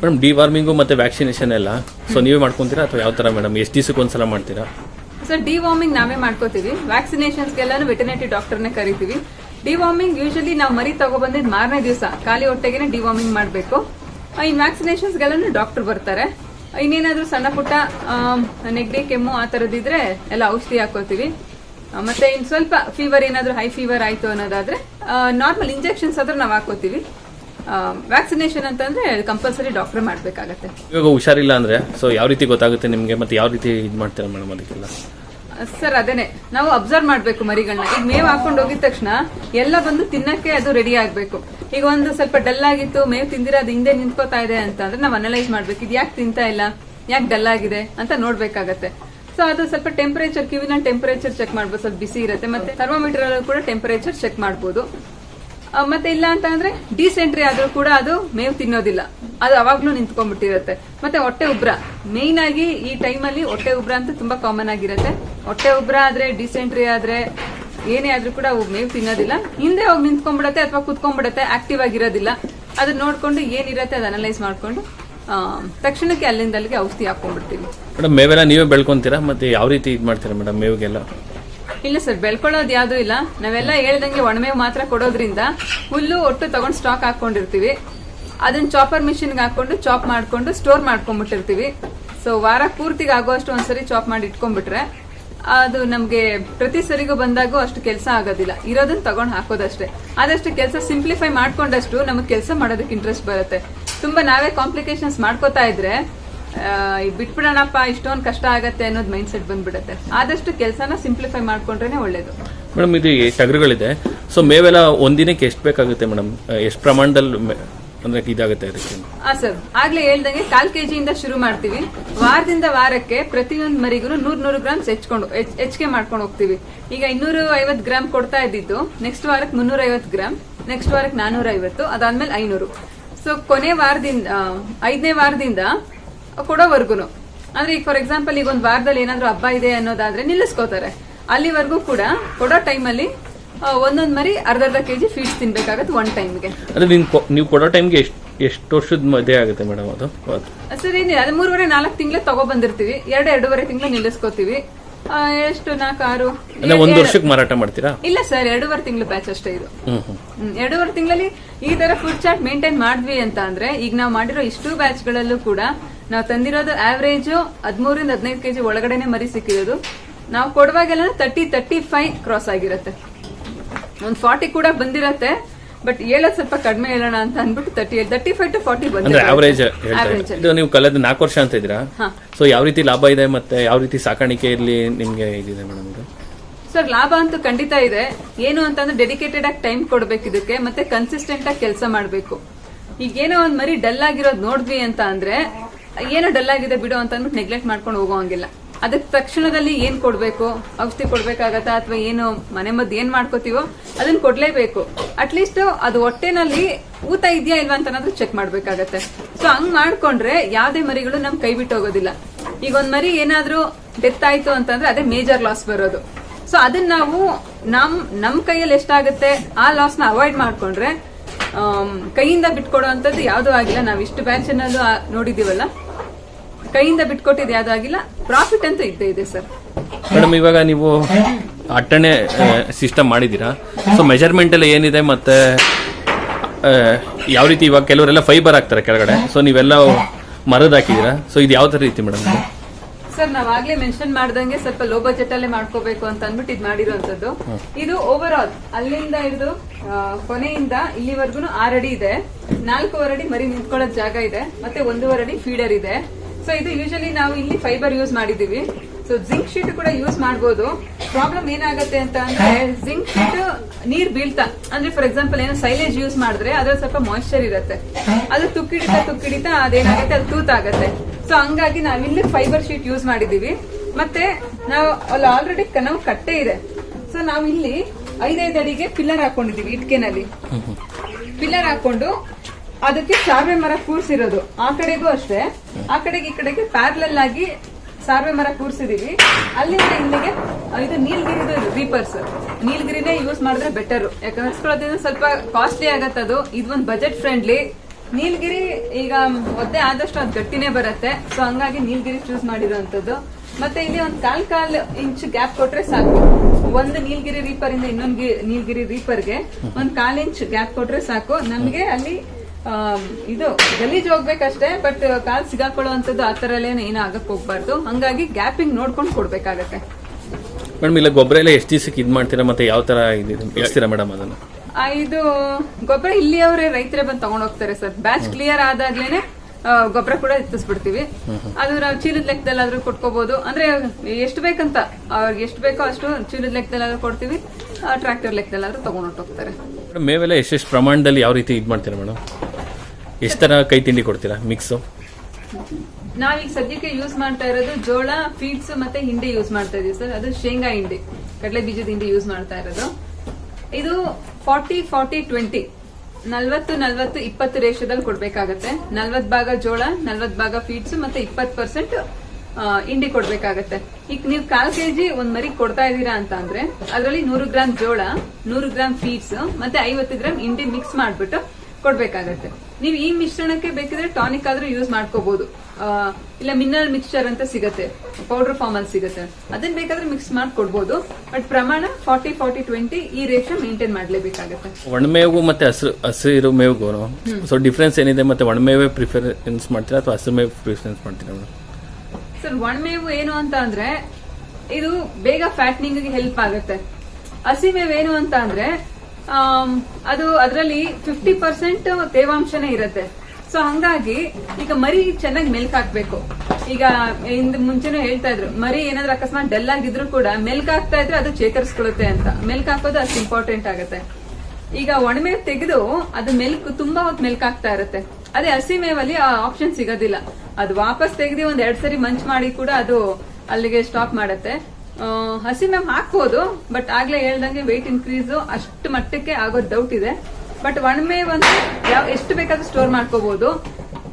ಮೇಡಮ್ ಡಿವಾರ್ಮಿಂಗು ಮತ್ತೆ ವ್ಯಾಕ್ಸಿನೇಷನ್ ಎಲ್ಲ ಸೊ ನೀವೇ ಮಾಡ್ಕೊಂತೀರಾ ಅಥವಾ ಯಾವ ಥರ ಮೇಡಮ್? ಎಷ್ಟು ದಿವಸಕ್ಕೆ ಒಂದ್ಸಲ ಮಾಡ್ತೀರಾ? ಸರ್ ಡಿವಾರ್ಮಿಂಗ್ ನಾವೇ ಮಾಡ್ಕೋತೀವಿ. ವ್ಯಾಕ್ಸಿನೇಷನ್ಸ್ಗೆಲ್ಲಾನು ವೆಟರ್ನರಿ ಡಾಕ್ಟರ್ನೇ ಕರಿತೀವಿ. ಡಿವಾರ್ಮಿಂಗ್ ಯೂಶಲಿ ನಾವು ಮರಿ ತಗೊಬಂದಿದ್ ಮಾರನೇ ದಿವಸ ಖಾಲಿ ಹೊಟ್ಟೆಗೆ ಡಿ ವಾರ್ಮಿಂಗ್ ಮಾಡಬೇಕು ಇನ್ ವ್ಯಾಕ್ಸಿನೇಷನ್ಸ್ಗೆಲ್ಲಾನು ಡಾಕ್ಟರ್ ಬರ್ತಾರೆ. ಇನ್ನೇನಾದ್ರೂ ಸಣ್ಣ ಪುಟ್ಟ ನೆಗಡಿ, ಕೆಮ್ಮು ಆ ಥರದ್ದಿದ್ರೆ ಎಲ್ಲ ಔಷಧಿ ಹಾಕೋತೀವಿ. ಮತ್ತೆ ಇನ್ ಸ್ವಲ್ಪ ಫೀವರ್ ಏನಾದ್ರೂ ಹೈ ಫೀವರ್ ಆಯ್ತು ಅನ್ನೋದಾದ್ರೆ ನಾರ್ಮಲ್ ಇಂಜೆಕ್ಷನ್ಸ್ ಆದ್ರೂ ನಾವು ಹಾಕೋತೀವಿ. ವ್ಯಾಕ್ಸಿನೇಷನ್ ಅಂತಂದ್ರೆ ಕಂಪಲ್ಸರಿ ಡಾಕ್ಟರ್ ಮಾಡ್ಬೇಕಾಗತ್ತೆ. ಇವಾಗ ಹುಷಾರಿಲ್ಲ ಅಂದ್ರೆ ಸೊ ಯಾವ ರೀತಿ ಗೊತ್ತಾಗುತ್ತೆ ನಿಮಗೆ, ಮತ್ತೆ ಯಾವ ರೀತಿ ಇದು ಮಾಡ್ತೀರಾ ಮೇಡಮ್ ಅದಕ್ಕೆಲ್ಲ? ಸರ್ ಅದೇನೆ ನಾವು ಅಬ್ಸರ್ವ್ ಮಾಡ್ಬೇಕು ಮರಿಗಳನ್ನ. ಈಗ ಮೇವ್ ಹಾಕೊಂಡು ಹೋಗಿದ ತಕ್ಷಣ ಎಲ್ಲ ಬಂದು ತಿನ್ನಕ್ಕೆ ಅದು ರೆಡಿ ಆಗ್ಬೇಕು. ಈಗ ಒಂದು ಸ್ವಲ್ಪ ಡಲ್ ಆಗಿತ್ತು, ಮೇವ್ ತಿಂದಿರ, ಅದು ಹಿಂದೆ ನಿಂತ್ಕೋತಾ ಇದೆ ಅಂತ ಅಂದ್ರೆ ನಾವು ಅನಲೈಸ್ ಮಾಡ್ಬೇಕು. ಇದು ಯಾಕೆ ತಿಂತಾ ಇಲ್ಲ? ಯಾಕೆ ಡಲ್ ಆಗಿದೆ ಅಂತ ನೋಡ್ಬೇಕಾಗತ್ತೆ. ಸೊ ಅದು ಸ್ವಲ್ಪ ಟೆಂಪರೇಚರ್ ಕಿವಿನ ಟೆಂಪರೇಚರ್ ಚೆಕ್ ಮಾಡ್ಬೋದು. ಸ್ವಲ್ಪ ಬಿಸಿ ಇರುತ್ತೆ. ಮತ್ತೆ ಥರ್ಮೋಮೀಟರ್ ಅಲ್ಲೂ ಕೂಡ ಟೆಂಪರೇಚರ್ ಚೆಕ್ ಮಾಡ್ಬೋದು. ಮತ್ತೆ ಇಲ್ಲ ಅಂತ ಅಂದ್ರೆ ಡಿಸೆಂಟ್ರಿ ಆದ್ರೂ ಕೂಡ ಅದು ಮೇವು ತಿನ್ನೋದಿಲ್ಲ. ಅದು ಅವಾಗ್ಲೂ ನಿಂತ್ಕೊಂಡ್ಬಿಟ್ಟಿರುತ್ತೆ. ಮತ್ತೆ ಹೊಟ್ಟೆ ಉಬ್ರ. ಮೇನ್ ಆಗಿ ಈ ಟೈಮಲ್ಲಿ ಹೊಟ್ಟೆ ಉಬ್ರ ಅಂತ ತುಂಬಾ ಕಾಮನ್ ಆಗಿರುತ್ತೆ. ಹೊಟ್ಟೆ ಉಬ್ರ ಆದ್ರೆ ಡಿಸೆಂಟ್ರಿ ಆದ್ರೆ ಏನೇ ಆದ್ರೂ ಕೂಡ ಅವು ಮೇವು ತಿನ್ನೋದಿಲ್ಲ. ಹಿಂದೆ ಹೋಗಿ ನಿಂತ್ಕೊಂಡ್ಬಿಡತ್ತೆ ಅಥವಾ ಕುತ್ಕೊಂಡ್ಬಿಡತ್ತೆ ಆಕ್ಟಿವ್ ಆಗಿರೋದಿಲ್ಲ. ಅದನ್ನ ನೋಡ್ಕೊಂಡು ಏನಿರತ್ತೆ ಅದು ಅನಲೈಸ್ ಮಾಡ್ಕೊಂಡು ತಕ್ಷಣಕ್ಕೆ ಅಲ್ಲಿಂದ ಅಲ್ಲಿಗೆ ಔಷಧಿ ಹಾಕೊಂಡ್ಬಿಡ್ತೀವಿ ಮೇಡಮ್ ಮೇವೆಲ್ಲ ನೀವೇ ಬೆಳ್ಕೊಂತೀರಾ? ಮತ್ತೆ ಯಾವ ರೀತಿ ಇದು ಮಾಡ್ತೀರಾ ಮೇಡಮ್ ಮೇವಿಗೆಲ್ಲ? ಇಲ್ಲ ಸರ್ ಬೆಳ್ಕೊಳ್ಳೋದು ಯಾವುದೂ ಇಲ್ಲ. ನಾವೆಲ್ಲ ಹೇಳ್ದಂಗೆ ಒಣಮೇವು ಮಾತ್ರ ಕೊಡೋದ್ರಿಂದ ಹುಲ್ಲು ಒಟ್ಟು ತಗೊಂಡು ಸ್ಟಾಕ್ ಹಾಕೊಂಡಿರ್ತೀವಿ ಅದನ್ನ ಚಾಪರ್ ಮಿಷಿನ್ಗೆ ಹಾಕೊಂಡು ಚಾಪ್ ಮಾಡ್ಕೊಂಡು ಸ್ಟೋರ್ ಮಾಡ್ಕೊಂಡ್ಬಿಟ್ಟಿರ್ತೀವಿ. ಸೊ ವಾರ ಪೂರ್ತಿಗೆ ಆಗೋಷ್ಟು ಒಂದ್ಸರಿ ಚಾಪ್ ಮಾಡಿ ಇಟ್ಕೊಂಡ್ಬಿಟ್ರೆ ಅದು ನಮ್ಗೆ ಪ್ರತಿ ಸರಿಗೂ ಬಂದಾಗೂ ಅಷ್ಟು ಕೆಲಸ ಆಗೋದಿಲ್ಲ. ಇರೋದನ್ನ ತಗೊಂಡ್ ಹಾಕೋದಷ್ಟೇ. ಆದಷ್ಟು ಕೆಲಸ ಸಿಂಪ್ಲಿಫೈ ಮಾಡ್ಕೊಂಡಷ್ಟು ನಮಗೆ ಕೆಲಸ ಮಾಡೋದಕ್ಕೆ ಇಂಟ್ರೆಸ್ಟ್ ಬರುತ್ತೆ. ತುಂಬಾ ನಾವೇ ಕಾಂಪ್ಲಿಕೇಶನ್ಸ್ ಮಾಡ್ಕೋತಾ ಇದ್ರೆ ಬಿಟ್ಬಿಡೋಣಪ್ಪ, ಇಷ್ಟೊಂದು ಕಷ್ಟ ಆಗತ್ತೆ ಅನ್ನೋದು ಮೈಂಡ್ ಸೆಟ್ ಬಂದ್ಬಿಡುತ್ತೆ. ಆದಷ್ಟು ಕೆಲಸನ ಸಿಂಪ್ಲಿಫೈ ಮಾಡ್ಕೊಂಡ್ರೇನೆ ಒಳ್ಳೇದು. ಮೇಡಮ್, ಇದು ಟಗರುಗಳಿದೆ. ಸೊ ಮೇವೆಲ್ಲ ಒಂದಿನಕ್ಕೆ ಎಷ್ಟು ಬೇಕಾಗುತ್ತೆ ಮೇಡಮ್? ಎಷ್ಟು ಪ್ರಮಾಣದಲ್ಲಿ ಅಂದ್ರೆ ಇದಾಗುತ್ತೆ ಅದಕ್ಕೆ. ಹಾ ಸರ್, ಆಗ್ಲೇ ಹೇಳ್ದಂಗೆ ಕಾಲ್ ಕೆಜಿಯಿಂದ ಶುರು ಮಾಡ್ತೀವಿ. ವಾರದಿಂದ ವಾರಕ್ಕೆ ಪ್ರತಿಯೊಂದು ಮರಿಗೂ ನೂರ್ ನೂರು ಗ್ರಾಮ್ಸ್ ಹೆಚ್ಕೊಂಡು, ಹೆಚ್- ಹೆಚ್ಚಿಗೆ ಮಾಡ್ಕೊಂಡು ಹೋಗ್ತೀವಿ. ಈಗ ಇನ್ನೂರು ಐವತ್ತು ಗ್ರಾಮ್ ಕೊಡ್ತಾ ಇದ್ದಿದ್ದು ನೆಕ್ಸ್ಟ್ ವಾರಕ್ಕೆ ಮುನ್ನೂರ ಐವತ್ತು ಗ್ರಾಮ್ ನೆಕ್ಸ್ಟ್ ವಾರಕ್ಕೆ ನಾನೂರ ಐವತ್ತು ಅದಾದ್ಮೇಲೆ ಐನೂರು. ಸೊ ಕೊನೆ ವಾರದಿಂದ ಐದನೇ ವಾರದಿಂದ ಕೊಡೋವರ್ಗುನು. ಅಂದ್ರೆ ಈಗ ಫಾರ್ ಎಕ್ಸಾಂಪಲ್ ಈಗ ಒಂದು ವಾರದಲ್ಲಿ ಏನಾದ್ರೂ ಹಬ್ಬ ಇದೆ ಅನ್ನೋದಾದ್ರೆ ನಿಲ್ಲಿಸ್ಕೋತಾರೆ. ಅಲ್ಲಿವರೆಗೂ ಕೂಡ ಕೊಡೋ ಟೈಮಲ್ಲಿ ಒಂದೊಂದು ಮರಿ ಅರ್ಧ ಅರ್ಧ ಕೆಜಿ ಫೀಡ್ಸ್ ತಿನ್ಬೇಕಾಗತ್ತೆ ಒನ್ ಟೈಮ್ಗೆ ಅಂದ್ರೆ ನೀನ್ ನೀವು ಕೊಡೋ ಟೈಮ್ಗೆ ಎಷ್ಟು ಎಷ್ಟು ವರ್ಷದ ಮಧ್ಯೆ ಆಗುತ್ತೆ ಮೇಡಮ್ ಅದು? ಅದು? ಸರ್ ಏನಿಲ್ಲ ಅದು ಮೂರುವರೆ ನಾಲ್ಕು ತಿಂಗಳು ತಗೋ ಬಂದಿರ್ತೀವಿ. ಎರಡು ಎರಡೂವರೆ ತಿಂಗಳು ನಿಲ್ಲಿಸ್ಕೋತೀವಿ. ಎಷ್ಟು ನಾಲ್ಕು ಆರು? ಒಂದು ವರ್ಷಕ್ಕೆ ಮಾರಾಟ ಮಾಡ್ತೀರಾ? ಇಲ್ಲ ಸರ್ ಎರಡೂವರೆ ತಿಂಗಳು ಬ್ಯಾಚ್ ಅಷ್ಟೇ ಇದು. ಎರಡೂವರೆ ತಿಂಗಳಲ್ಲಿ ಈ ತರ ಫುಡ್ ಚಾರ್ಟ್ ಮೇಂಟೈನ್ ಮಾಡಿದ್ವಿ ಅಂತ ಅಂದ್ರೆ ಈಗ ನಾವು ಮಾಡಿರೋ ಇಷ್ಟು ಬ್ಯಾಚ್ ಗಳಲ್ಲೂ ಕೂಡ ನಾವು ತಂದಿರೋದು ಆವರೇಜ್ ಹದಿಮೂರಿಂದ ಹದಿನೈದು ಕೆಜಿ ಒಳಗಡೆನೆ ಮರಿ ಸಿಕ್ಕಿರೋದು. ನಾವು ಕೊಡುವಾಗೆಲ್ಲ ತರ್ಟಿ ತರ್ಟಿ ಫೈವ್ ಕ್ರಾಸ್ ಆಗಿರುತ್ತೆ. ಒಂದು ಫಾರ್ಟಿ ಕೂಡ ಬಂದಿರತ್ತೆ ಬಟ್ ಹೇಳೋದು ಸ್ವಲ್ಪ ಕಡಿಮೆ ಹೇಳೋಣ ಅಂತ ಅಂದ್ಬಿಟ್ಟು thirty thirty five to forty ಅಂದ್ರೆ ಬಂದಿದೆ ಆವರೇಜ್ Average. ಇದ್ದೀನಿ. ಇದು ನೀವು ಕಳೆದ ನಾಲ್ಕು ವರ್ಷ ಅಂತ ಇದ್ದೀರಾ. ಸೊ ಯಾವ ರೀತಿ ಲಾಭ ಇದೆ ಮತ್ತೆ ಯಾವ ರೀತಿ ಸಾಕಾಣಿಕೆ ಇರಲಿ ನಿಮ್ಗೆ ಇದಿದೆ ಮೇಡಮ್ ಇದು ಸರ್ ಲಾಭ ಅಂತೂ ಖಂಡಿತ ಇದೆ ಏನು ಅಂತಂದ್ರೆ ಡೆಡಿಕೇಟೆಡ್ ಆಗಿ ಟೈಮ್ ಕೊಡ್ಬೇಕು ಇದಕ್ಕೆ ಮತ್ತೆ ಕನ್ಸಿಸ್ಟೆಂಟ್ ಆಗಿ ಕೆಲಸ ಮಾಡಬೇಕು ಈಗ ಏನೋ ಒಂದ್ ಮರಿ ಡಲ್ ಆಗಿರೋದು ನೋಡಿದ್ವಿ ಅಂತ ಅಂದ್ರೆ ಏನೋ ಡಲ್ ಆಗಿದೆ ಬಿಡು ಅಂತ ಅಂದ್ಬಿಟ್ಟು ನೆಗ್ಲೆಕ್ಟ್ ಮಾಡ್ಕೊಂಡು ಹೋಗೋಂಗಿಲ್ಲ ಅದಕ್ಕೆ ತಕ್ಷಣದಲ್ಲಿ ಏನ್ ಕೊಡ್ಬೇಕು? ಔಷಧಿ ಕೊಡ್ಬೇಕಾಗತ್ತಾ ಅಥವಾ ಏನು ಮನೆ ಮದ್ದು ಏನ್ ಮಾಡ್ಕೋತೀವೋ ಅದನ್ನ ಕೊಡ್ಲೇಬೇಕು. ಅಟ್ಲೀಸ್ಟ್ ಅದು ಹೊಟ್ಟೆನಲ್ಲಿ ಊತ ಇದೆಯಾ ಇಲ್ವಾ ಅಂತ ಚೆಕ್ ಮಾಡ್ಬೇಕಾಗತ್ತೆ. ಸೊ ಹಂಗ್ ಮಾಡ್ಕೊಂಡ್ರೆ ಯಾವ್ದೇ ಮರಿಗಳು ನಮ್ ಕೈ ಬಿಟ್ಟು ಹೋಗೋದಿಲ್ಲ. ಈಗ ಒಂದ್ ಮರಿ ಏನಾದ್ರೂ ಡೆತ್ ಆಯ್ತು ಅಂತಂದ್ರೆ ಅದೇ ಮೇಜರ್ ಲಾಸ್ ಬರೋದು. ಸೊ ಅದನ್ನ ನಾವು ನಮ್ ನಮ್ ಕೈಯಲ್ಲಿ ಎಷ್ಟಾಗುತ್ತೆ ಆ ಲಾಸ್ನ ಅವಾಯ್ಡ್ ಮಾಡ್ಕೊಂಡ್ರೆ ಕೈಯಿಂದ ಬಿಟ್ಕೊಡೋ ಅಂತದ್ದು ಯಾವ್ದು ಆಗಿಲ್ಲ. ನಾವ್ ಇಷ್ಟು ಬ್ಯಾಚ್ ಅನ್ನೋದು ನೋಡಿದೀವಲ್ಲ ಕೈಯಿಂದ ಬಿಟ್ಕೊಟ್ಟಿದ್ದು ಯಾವ್ದು ಆಗಿಲ್ಲ ಪ್ರಾಫಿಟ್ ಅಂತ ಇದ್ದೇ ಇದೆ ಸರ್ ಮೇಡಮ್ ಇವಾಗ ನೀವು ಅಟ್ಟಣೆ ಸಿಸ್ಟಮ್ ಮಾಡಿದ್ದೀರಾ? ಸೊ ಮೆಜರ್ಮೆಂಟ್ ಎಲ್ಲ ಏನಿದೆ ಮತ್ತೆ ಆ, ಯಾವ ರೀತಿ ಇವಾಗ ಕೆಲವರೆಲ್ಲ ಫೈಬರ್ ಆಗ್ತಾರೆ ಕೆಳಗಡೆ? ಸೊ ನೀವೆಲ್ಲ ಮರದ ಹಾಕಿದೀರಾ ಸೊ ಇದು ಯಾವ ಥರ ರೀತಿ ಮೇಡಮ್ ಸರ್ ನಾವ್ ಆಗ್ಲೇ ಮೆನ್ಷನ್ ಮಾಡ್ದಂಗೆ ಸ್ವಲ್ಪ ಲೋ ಬಜೆಟ್ ಅಲ್ಲೇ ಮಾಡ್ಕೋಬೇಕು ಅಂತ ಅಂದ್ಬಿಟ್ಟು ಇದು ಮಾಡಿರುವಂತದ್ದು ಇದು ಓವರ್ ಆಲ್ ಅಲ್ಲಿಂದ ಇದು ಕೊನೆಯಿಂದ ಇಲ್ಲಿವರೆಗೂ ಆರ್ ಅಡಿ ಇದೆ. ನಾಲ್ಕೂವರೆ ಅಡಿ ಮರಿ ನಿಂತ್ಕೊಳ್ಳೋದ್ ಜಾಗ ಇದೆ. ಮತ್ತೆ ಒಂದೂವರೆ ಅಡಿ ಫೀಡರ್ ಇದೆ. ಸೊ ಇದು ಯೂಶಲಿ ನಾವು ಇಲ್ಲಿ ಫೈಬರ್ ಯೂಸ್ ಮಾಡಿದೀವಿ ಸೊ ಜಿಂಕ್ ಶೀಟ್ ಕೂಡ ಯೂಸ್ ಮಾಡಬಹುದು ಪ್ರಾಬ್ಲಮ್ ಏನಾಗುತ್ತೆ ಅಂತ ಅಂದ್ರೆ ಜಿಂಕ್ ಶೀಟ್ ನೀರ್ ಬೀಳ್ತಾ ಅಂದ್ರೆ ಫಾರ್ ಎಕ್ಸಾಂಪಲ್ ಏನೋ ಸೈಲೇಜ್ ಯೂಸ್ ಮಾಡಿದ್ರೆ ಅದ್ರಲ್ಲಿ ಸ್ವಲ್ಪ ಮಾಯಿಶ್ಚರ್ ಇರುತ್ತೆ. ಅದು ತುಕ್ಕಿಡಿತಾ ತುಕ್ಕಿಡಿತಾ ಅದೇನಾಗುತ್ತೆ ಅದು ತೂತಾಗತ್ತೆ. ಸೊ ಹಂಗಾಗಿ ನಾವಿಲ್ಲಿ ಫೈಬರ್ ಶೀಟ್ ಯೂಸ್ ಮಾಡಿದೀವಿ ಮತ್ತೆ ನಾವು ಅಲ್ಲಿ ಆಲ್ರೆಡಿ ನಾವು ಕಟ್ಟೆ ಇದೆ. ಸೊ ನಾವಿಲ್ಲಿ ಐದೈದು ಅಡಿಗೆ ಪಿಲ್ಲರ್ ಹಾಕೊಂಡಿದೀವಿ ಇಟ್ಕೆನಲ್ಲಿ. ಪಿಲ್ಲರ್ ಹಾಕೊಂಡು ಅದಕ್ಕೆ ಸಾರ್ವೆ ಮರ ಕೂರ್ಸಿರೋದು. ಆ ಕಡೆಗೂ ಅಷ್ಟೇ. ಆ ಕಡೆಗೆ ಈ ಕಡೆಗೆ ಪ್ಯಾರಲಲ್ ಆಗಿ ಸಾರ್ವೆ ಮರ ಕೂರ್ಸಿದೀವಿ. ಅಲ್ಲಿಂದ ಇಲ್ಲಿಗೆ ಇದು ನೀಲಗಿರಿದು ರೀಪರ್ಸ್ ನೀಲಗಿರಿನೇ ಯೂಸ್ ಮಾಡಿದ್ರೆ ಬೆಟರ್ ಯಾಕಂದ್ರೆ ಸ್ವಲ್ಪ ಕಾಸ್ಟ್ಲಿ ಆಗತ್ತೆ ಅದು. ಇದು ಒಂದು ಬಜೆಟ್ ಫ್ರೆಂಡ್ಲಿ ನೀಲಗಿರಿ ಈಗ ಒದ್ದೆ ಆದಷ್ಟು ಅದು ಗಟ್ಟಿನೇ ಬರುತ್ತೆ. ಸೊ ಹಂಗಾಗಿ ನೀಲಗಿರಿ ಚೂಸ್ ಮಾಡಿರೋಂಥದ್ದು. ಮತ್ತೆ ಇಲ್ಲಿ ಒಂದು ಕಾಲ್ ಕಾಲ್ ಇಂಚ್ ಗ್ಯಾಪ್ ಕೊಟ್ರೆ ಸಾಕು. ಒಂದು ನೀಲಗಿರಿ ರೀಪರ್ ಇಂದ ಇನ್ನೊಂದು ನೀಲ್ಗಿರಿ ರೀಪರ್ಗೆ ಒಂದ್ ಕಾಲ್ ಇಂಚ್ ಗ್ಯಾಪ್ ಕೊಟ್ರೆ ಸಾಕು. ನಮ್ಗೆ ಅಲ್ಲಿ ಇದು ಗಲೀಜ್ ಹೋಗ್ಬೇಕಷ್ಟೇ ಬಟ್ ಕಾಲ್ ಸಿಗಾಕೊಳ್ಳುವಂಥದ್ದು ಆ ಥರ ಎಲ್ಲ ಏನು ಆಗಕ್ಕೆ ಹೋಗ್ಬಾರ್ದು. ಹಂಗಾಗಿ ಗ್ಯಾಪಿಂಗ್ ನೋಡ್ಕೊಂಡು ಕೊಡ್ಬೇಕಾಗತ್ತೆ. ಮೇಡಮ್ ಇಲ್ಲ ಗೊಬ್ಬರ ಎಲ್ಲ ಎಷ್ಟು ದಿವಸಕ್ಕೆ ಇದು ಮಾಡ್ತೀರಾ ಮತ್ತೆ ಯಾವ ಥರ ಇದು ಹೇಳ್ತೀರಾ ಮೇಡಮ್ ಅದನ್ನು? ಆ, ಇದು ಗೊಬ್ಬರ ಇಲ್ಲಿಯವರೇ ರೈತರೇ ಬಂದು ತಗೊಂಡು ಹೋಗ್ತಾರೆ ಸರ್. ಬ್ಯಾಚ್ ಕ್ಲಿಯರ್ ಆದಾಗ್ಲೇನೆ ಗೊಬ್ಬರ ಕೂಡ ಎತ್ತಿಸ್ಬಿಡ್ತೀವಿ. ಅದು ನಾವು ಚೀಲದ ಲೆಕ್ಕದಲ್ಲಾದ್ರೂ ಕೊಟ್ಕೋಬಹುದು ಅಂದ್ರೆ ಎಷ್ಟು ಬೇಕಂತ ಅವ್ರಿಗೆ ಎಷ್ಟು ಬೇಕೋ ಅಷ್ಟು ಚೀಲದ ಲೆಕ್ಕದಲ್ಲಾದ್ರೂ ಕೊಡ್ತೀವಿ. ಟ್ರ್ಯಾಕ್ಟರ್ ಲೆಕ್ಕದಲ್ಲಾದ್ರೂ ತಗೊಂಡ್ ಹೊರ್ಟೋಗ್ತಾರೆ. ಹೋಗ್ತಾರೆ ಮೇವೆಲ್ಲ ಎಷ್ಟೆಷ್ಟು ಪ್ರಮಾಣದಲ್ಲಿ ಯಾವ ರೀತಿ ಇದು ಮಾಡ್ತೀರಾ ಮೇಡಮ್ ಎಷ್ಟು ಥರ ಕೈ ತಿಂಡಿ ಕೊಡ್ತೀರಾ ಮಿಕ್ಸು ನಾವೀಗ ಸದ್ಯಕ್ಕೆ ಯೂಸ್ ಮಾಡ್ತಾ ಇರೋದು ಜೋಳ ಫೀಡ್ಸ್ ಮತ್ತೆ ಹಿಂಡಿ ಯೂಸ್ ಮಾಡ್ತಾ ಇದೀವಿ ಸರ್. ಅದು ಶೇಂಗಾ ಹಿಂಡಿ, ಕಡಲೆ ಬೀಜದ ಹಿಂಡಿ ಯೂಸ್ ಮಾಡ್ತಾ ಇರೋದು. ಇದು ಫಾರ್ಟಿ ಫಾರ್ಟಿ ಟ್ವೆಂಟಿ ನಲ್ವತ್ತು ನಲ್ವತ್ತು, ಇಪ್ಪತ್ತು ರೇಷದಲ್ಲಿ ಕೊಡ್ಬೇಕಾಗತ್ತೆ. ನಲ್ವತ್ ಭಾಗ ಜೋಳ ನಲ್ವತ್ ಭಾಗ ಫೀಡ್ಸ್ ಮತ್ತೆ ಇಪ್ಪತ್ ಪರ್ಸೆಂಟ್ ಹಿಂಡಿ ಕೊಡ್ಬೇಕಾಗತ್ತೆ. ಈಗ ನೀವು ಕಾಲ್ ಕೆಜಿ ಒಂದ್ ಮರಿ ಕೊಡ್ತಾ ಇದೀರಾ ಅಂತ ಅಂದ್ರೆ, ಅದರಲ್ಲಿ ನೂರು ಗ್ರಾಮ್ ಜೋಳ, ನೂರು ಗ್ರಾಮ್ ಫೀಡ್ಸ್ ಮತ್ತೆ ಐವತ್ತು ಗ್ರಾಮ್ ಹಿಂಡಿ ಮಿಕ್ಸ್ ಮಾಡ್ಬಿಟ್ಟು ಕೊಡ್ಬೇಕಾಗತ್ತೆ. ನೀವು ಈ ಮಿಶ್ರಣಕ್ಕೆ ಬೇಕಿದ್ರೆ ಟಾನಿಕ್ ಆದ್ರೂ ಯೂಸ್ ಮಾಡ್ಕೋಬಹುದು ಇಲ್ಲ ಮಿನರಲ್ ಮಿಕ್ಸ್ಚರ್ ಅಂತ ಸಿಗತ್ತೆ. ಪೌಡರ್ ಫಾರ್ಮ್ ಅಲ್ಲಿ ಸಿಗತ್ತೆ. ಅದನ್ನ ಬೇಕಾದ್ರೆ ಮಿಕ್ಸ್ ಮಾಡಿ ಕೊಡ್ಬೋದು ಬಟ್ ಪ್ರಮಾಣ ಫಾರ್ಟಿ ಫಾರ್ಟಿ ಟ್ವೆಂಟಿ ಈ ರೇಷನ್ ಮೇಂಟೈನ್ ಮಾಡ್ಲೇಬೇಕಾಗತ್ತೆ. ಒಣಮೇವು ಮತ್ತೆ ಹಸಿರು ಹಸಿರು ಮೇವು ಸೊ ಡಿಫ್ರೆನ್ಸ್ ಏನಿದೆ ಮತ್ತೆ ಒಣಮೇವೆ ಪ್ರಿಫರೆನ್ಸ್ ಮಾಡ್ತೀರಾ ಅಥವಾ ಹಸಿರು ಮೇವು ಪ್ರಿಫರೆನ್ಸ್ ಮಾಡ್ತೀರಾ ಸರ್ ಒಣಮೇವು ಏನು ಅಂತ ಅಂದ್ರೆ ಇದು ಬೇಗ ಫ್ಯಾಟ್ನಿಂಗ್ ಹೆಲ್ಪ್ ಆಗುತ್ತೆ. ಹಸಿ ಮೇವು ಏನು ಅಂತ ಅಂದ್ರೆ ಅದು ಅದರಲ್ಲಿ ಫಿಫ್ಟಿ ಪರ್ಸೆಂಟ್ ತೇವಾಂಶನೇ ಇರುತ್ತೆ. ಸೊ ಹಂಗಾಗಿ ಈಗ ಮರಿ ಚೆನ್ನಾಗಿ ಮೆಲ್ಕ್ ಹಾಕ್ಬೇಕು. ಈಗ ಇಂದ ಮುಂಚೆನೂ ಹೇಳ್ತಾ ಇದ್ರು, ಮರಿ ಏನಾದ್ರೂ ಅಕಸ್ಮಾತ್ ಡಲ್ ಆಗಿದ್ರು ಕೂಡ ಮೆಲ್ಕ್ ಹಾಕ್ತಾ ಇದ್ರೆ ಅದು ಚೇತರಿಸ್ಕೊಳ್ಳುತ್ತೆ ಅಂತ. ಮೆಲ್ಕ್ ಹಾಕೋದು ಅಷ್ಟು ಇಂಪಾರ್ಟೆಂಟ್ ಆಗುತ್ತೆ. ಈಗ ಒಣಮೇವ್ ತೆಗೆದು ಅದು ಮೆಲ್ಕ್ ತುಂಬಾ ಹೊತ್ತು ಮೆಲ್ಕ್ ಆಗ್ತಾ ಇರುತ್ತೆ. ಅದೇ ಹಸಿ ಮೇವಲ್ಲಿ ಆ ಆಪ್ಷನ್ ಸಿಗೋದಿಲ್ಲ. ಅದು ವಾಪಸ್ ತೆಗೆದು ಒಂದ್ ಎರಡ್ ಸರಿ ಮಂಚ್ ಮಾಡಿ ಕೂಡ ಅದು ಅಲ್ಲಿಗೆ ಸ್ಟಾಪ್ ಮಾಡುತ್ತೆ. ಹಸಿ ಮ್ಯಾಮ್ ಹಾಕ್ಬೋದು ಬಟ್ ಆಗ್ಲೇ ಹೇಳ್ದಂಗೆ ವೆಯ್ಟ್ ಇನ್ಕ್ರೀಸ್ ಅಷ್ಟು ಮಟ್ಟಕ್ಕೆ ಆಗೋ ಡೌಟ್ ಇದೆ. ಬಟ್ ಒಣ ಮೇವ್ ಅಂತ ಯಾವ, ಎಷ್ಟು ಬೇಕಾದ್ರೂ ಸ್ಟೋರ್ ಮಾಡ್ಕೋಬಹುದು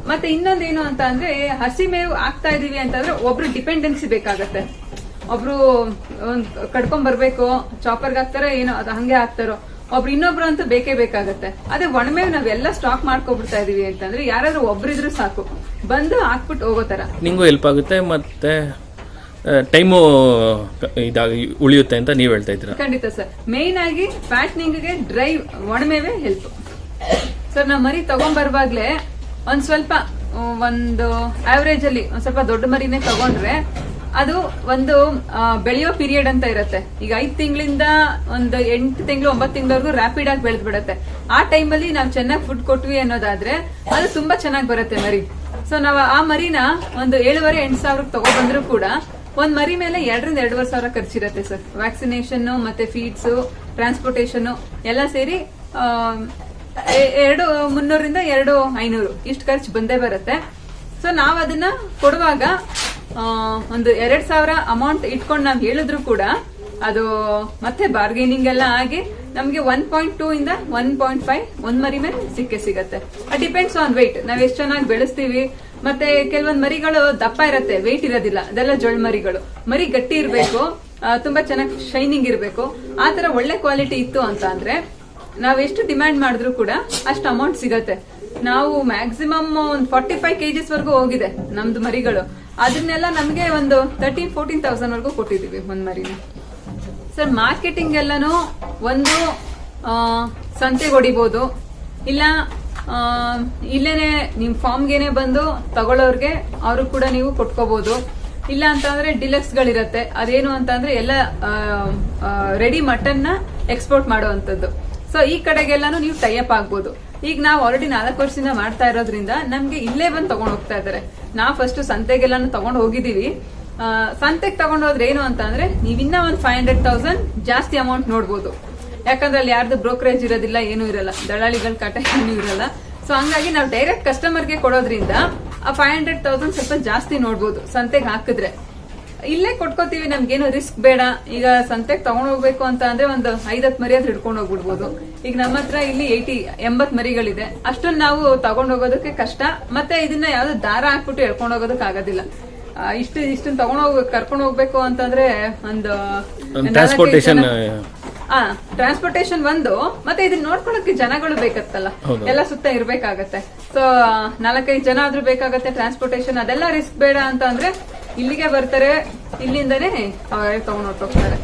ಮತ್ತೆ ಇನ್ನೊಂದೇನು ಅಂತ ಅಂದ್ರೆ, ಹಸಿ ಮೇವು ಹಾಕ್ತಾ ಇದೀವಿ ಅಂತಂದ್ರೆ ಒಬ್ರು ಡಿಪೆಂಡೆನ್ಸಿ ಬೇಕಾಗತ್ತೆ. ಒಬ್ರು ಒಂದ್ ಕಡ್ಕೊಂಡ್ ಬರ್ಬೇಕು ಚಾಪರ್ಗೆ ಹಾಕ್ತಾರೋ ಏನೋ, ಅದು ಹಂಗೆ ಹಾಕ್ತಾರೋ, ಒಬ್ರು ಇನ್ನೊಬ್ರು ಅಂತೂ ಬೇಕೇ ಬೇಕಾಗತ್ತೆ. ಅದೇ ಒಣಮೇವ್ ನಾವೆಲ್ಲ ಸ್ಟಾಕ್ ಮಾಡ್ಕೊಬಿಡ್ತಾ ಇದೀವಿ ಅಂತಂದ್ರೆ ಯಾರಾದ್ರೂ ಒಬ್ರಿದ್ರು ಸಾಕು. ಬಂದು ಹಾಕ್ಬಿಟ್ಟು ಹೋಗೋ ತರ ನಿಂಗೂ ಹೆಲ್ಪ್ ಆಗುತ್ತೆ ಮತ್ತೆ ಟೈಮು ಇದಾಗಿ ಉಳಿಯುತ್ತೆ ಅಂತ ನೀವು ಹೇಳ್ತಾ ಇದ್ದೀರಾ? ಖಂಡಿತ ಸರ್. ಮೇನ್ ಆಗಿ ಫ್ಯಾಟ್ನಿಂಗ್ಗೆ ಡ್ರೈವ್ ಒಣಮೇವೆ ಹೆಲ್ಪ್ ಸರ್, ನಾವು ಮರಿ ತಗೊಂಡ್ಬರ್ವಾಗ್ಲೇ ಒಂದ್ ಸ್ವಲ್ಪ ಒಂದು ಆವರೇಜ್ ಅಲ್ಲಿ ಒಂದ್ ಸ್ವಲ್ಪ ದೊಡ್ಡ ಮರಿನೇ ತಗೊಂಡ್ರೆ ಅದು ಒಂದು ಬೆಳೆಯೋ ಪೀರಿಯಡ್ ಅಂತ ಇರುತ್ತೆ. ಈಗ ಐದ್ ತಿಂಗಳಿಂದ ಒಂದು ಎಂಟು ತಿಂಗಳು, ಒಂಬತ್ತು ತಿಂಗಳವರೆಗೂ ರ್ಯಾಪಿಡ್ ಆಗಿ ಬೆಳೆದ್ ಬಿಡುತ್ತೆ ಆ ಟೈಮಲ್ಲಿ ನಾವು ಚೆನ್ನಾಗಿ ಫುಡ್ ಕೊಟ್ವಿ ಅನ್ನೋದಾದ್ರೆ ಅದು ತುಂಬಾ ಚೆನ್ನಾಗಿ ಬರುತ್ತೆ ಮರಿ. ಸೊ ನಾವು ಆ ಮರಿನ ಒಂದು ಏಳುವರೆ, ಎಂಟು ಸಾವಿರಕ್ಕೆ ತಗೊಬಂದ್ರು ಕೂಡ ಒಂದ್ ಮರಿ ಮೇಲೆ ಎರಡರಿಂದ ಎರಡೂವರೆ ಸಾವಿರ ಖರ್ಚಿರತ್ತೆ ಸರ್. ವ್ಯಾಕ್ಸಿನೇಷನ್ ಮತ್ತೆ ಫೀಡ್ಸ್ ಟ್ರಾನ್ಸ್ಪೋರ್ಟೇಷನ್ ಎಲ್ಲ ಸೇರಿ ಎರಡು, ಮುನ್ನೂರಿಂದ ಎರಡು ಐನೂರು. ಇಷ್ಟು ಖರ್ಚು ಬಂದೇ ಬರುತ್ತೆ. ಸೊ ನಾವ್ ಅದನ್ನ ಕೊಡುವಾಗ ಒಂದು ಎರಡ್ ಸಾವಿರ ಅಮೌಂಟ್ ಇಟ್ಕೊಂಡು ನಾವು ಹೇಳಿದ್ರು ಕೂಡ ಅದು ಮತ್ತೆ ಬಾರ್ಗೇನಿಂಗ್ ಎಲ್ಲ ಆಗಿ ನಮ್ಗೆ ಒನ್ ಪಾಯಿಂಟ್ ಟೂ ಇಂದ ಒನ್ ಪಾಯಿಂಟ್ ಫೈವ್ ಒಂದ್ ಮರಿ ಮೇಲೆ ಸಿಕ್ಕೇ ಸಿಗತ್ತೆ. ಡಿಪೆಂಡ್ಸ್ ಆನ್ ವೆಯ್ಟ್ ನಾವ್ ಎಷ್ಟು ಚೆನ್ನಾಗಿ ಬೆಳೆಸ್ತೀವಿ ಮತ್ತೆ ಕೆಲವೊಂದ್ ಮರಿಗಳು ದಪ್ಪ ಇರತ್ತೆ ವೆಯ್ಟ್ ಇರೋದಿಲ್ಲ. ಅದೆಲ್ಲ ಜೊಳ್ ಮರಿಗಳು. ಮರಿ ಗಟ್ಟಿ ಇರಬೇಕು ತುಂಬಾ ಚೆನ್ನಾಗಿ ಶೈನಿಂಗ್ ಇರಬೇಕು. ಆ ತರ ಒಳ್ಳೆ ಕ್ವಾಲಿಟಿ ಇತ್ತು ಅಂತ ಅಂದ್ರೆ, ನಾವ್ ಎಷ್ಟು ಡಿಮ್ಯಾಂಡ್ ಮಾಡಿದ್ರು ಕೂಡ ಅಷ್ಟು ಅಮೌಂಟ್ ಸಿಗತ್ತೆ. ನಾವು ಮ್ಯಾಕ್ಸಿಮಮ್ ಒಂದು ಫಾರ್ಟಿ ಫೈವ್ ಕೆಜಿಸ್ ವರ್ಗೂ ಹೋಗಿದೆ ನಮ್ದು ಮರಿಗಳು. ಅದನ್ನೆಲ್ಲ ನಮ್ಗೆ ಒಂದು ತರ್ಟೀನ್ ಫೋರ್ಟೀನ್ ತೌಸಂಡ್ ವರ್ಗೂ ಕೊಟ್ಟಿದೀವಿ ಒಂದ್ ಮರಿನ. ಸರ್ ಮಾರ್ಕೆಟಿಂಗ್ ಎಲ್ಲಾನು ಒಂದು ಸಂತೆಗೆ ಹೊಡಿಬೋದು. ಇಲ್ಲ ಇಲ್ಲೇನೆ ನಿಮ್ ಫಾರ್ಮ್ಗೆನೆ ಬಂದು ತಗೊಳ್ಳೋರ್ಗೆ ಅವರು ಕೂಡ ನೀವು ಕೊಟ್ಕೋಬಹುದು ಇಲ್ಲ ಅಂತಂದ್ರೆ ಡಿಲಕ್ಸ್ ಗಳಿರತ್ತೆ ಅದೇನು ಅಂತಂದ್ರೆ ಎಲ್ಲ ರೆಡಿ ಮಟನ್ನ ಎಕ್ಸ್ಪೋರ್ಟ್ ಮಾಡುವಂತದ್ದು ಸೊ ಈ ಕಡೆಗೆಲ್ಲಾನು ನೀವು ಟೈಅಪ್ ಆಗ್ಬೋದು. ಈಗ ನಾವು ಆಲ್ರೆಡಿ ನಾಲ್ಕು ವರ್ಷದಿಂದ ಮಾಡ್ತಾ ಇರೋದ್ರಿಂದ ನಮ್ಗೆ ಇಲ್ಲೇ ಬಂದು ತಗೊಂಡು ಹೋಗ್ತಾ ಇದಾರೆ. ನಾವು ಫಸ್ಟ್ ಸಂತೆಗೆಲ್ಲಾನು ತಗೊಂಡು ಹೋಗಿದೀವಿ. ಸಂತೆಗೆ ತಗೊಂಡೋದ್ರೆ ಏನು ಅಂತ ಅಂದ್ರೆ ನೀವಿನ್ನ ಒಂದ್ ಫೈವ್ ಹಂಡ್ರೆಡ್ ತೌಸಂಡ್ ಜಾಸ್ತಿ ಅಮೌಂಟ್ ನೋಡ್ಬೋದು. ಯಾಕಂದ್ರೆ ಅಲ್ಲಿ ಯಾರ್ದು ಬ್ರೋಕರೇಜ್ ಇರೋದಿಲ್ಲ ಏನೂ ಇರಲ್ಲ. ದಳ್ಳಾಳಿಗಳ ಕಾಟ ಏನೂ ಇರಲ್ಲ. ಸೊ ಹಂಗಾಗಿ ನಾವು ಡೈರೆಕ್ಟ್ ಕಸ್ಟಮರ್ಗೆ ಕೊಡೋದ್ರಿಂದ ಆ ಫೈವ್ ಹಂಡ್ರೆಡ್ ತೌಸಂಡ್ ಸ್ವಲ್ಪ ಜಾಸ್ತಿ ನೋಡ್ಬೋದು ಸಂತೆಗೆ ಹಾಕಿದ್ರೆ. ಇಲ್ಲೇ ಕೊಟ್ಕೋತೀವಿ ನಮ್ಗೇನು ರಿಸ್ಕ್ ಬೇಡ. ಈಗ ಸಂತೆಗೆ ತಗೊಂಡ್ ಹೋಗ್ಬೇಕು ಅಂತ ಅಂದ್ರೆ ಒಂದು ಐದತ್ ಮರಿ ಆದ್ರೆ ಹಿಡ್ಕೊಂಡು ಹೋಗ್ಬಿಡ್ಬೋದು. ಈಗ ನಮ್ಮ ಹತ್ರ ಇಲ್ಲಿ ಏಯ್ಟಿ ಎಂಬತ್ ಮರಿಗಳಿದೆ. ಅಷ್ಟೊಂದು ನಾವು ತಗೊಂಡ್ ಹೋಗೋದಕ್ಕೆ ಕಷ್ಟ. ಮತ್ತೆ ಇದನ್ನ ಯಾವ್ದು ದಾರ ಹಾಕ್ಬಿಟ್ಟು ಎಳ್ಕೊಂಡು ಹೋಗೋದಕ್ಕೆ ಆಗೋದಿಲ್ಲ. ಇಷ್ಟು ಇಷ್ಟನ್ನ ತಗೊಂಡ್ ಹೋಗ್ ಕರ್ಕೊಂಡು ಹೋಗ್ಬೇಕು ಅಂತಂದ್ರೆ ಒಂದು ಟ್ರಾನ್ಸ್ಪೋರ್ಟೇಷನ್ ಒಂದು ಮತ್ತೆ ಇದನ್ನ ನೋಡ್ಕೊಳಕ್ಕೆ ಜನಗಳು ಬೇಕತ್ತಲ್ಲ. ಎಲ್ಲ ಸುತ್ತ ಇರ್ಬೇಕಾಗತ್ತೆ. ಸೊ ನಾಲ್ಕೈದು ಜನ ಆದ್ರೂ ಬೇಕಾಗತ್ತೆ ಟ್ರಾನ್ಸ್ಪೋರ್ಟೇಶನ್ ಅದೆಲ್ಲ ರಿಸ್ಕ್ ಬೇಡ ಅಂತ ಅಂದ್ರೆ ಇಲ್ಲಿಗೆ ಬರ್ತಾರೆ ಇಲ್ಲಿಂದನೇ ತಗೊಂಡ್ ಹೊರ್ಟೋಗ್ತಾರೆ.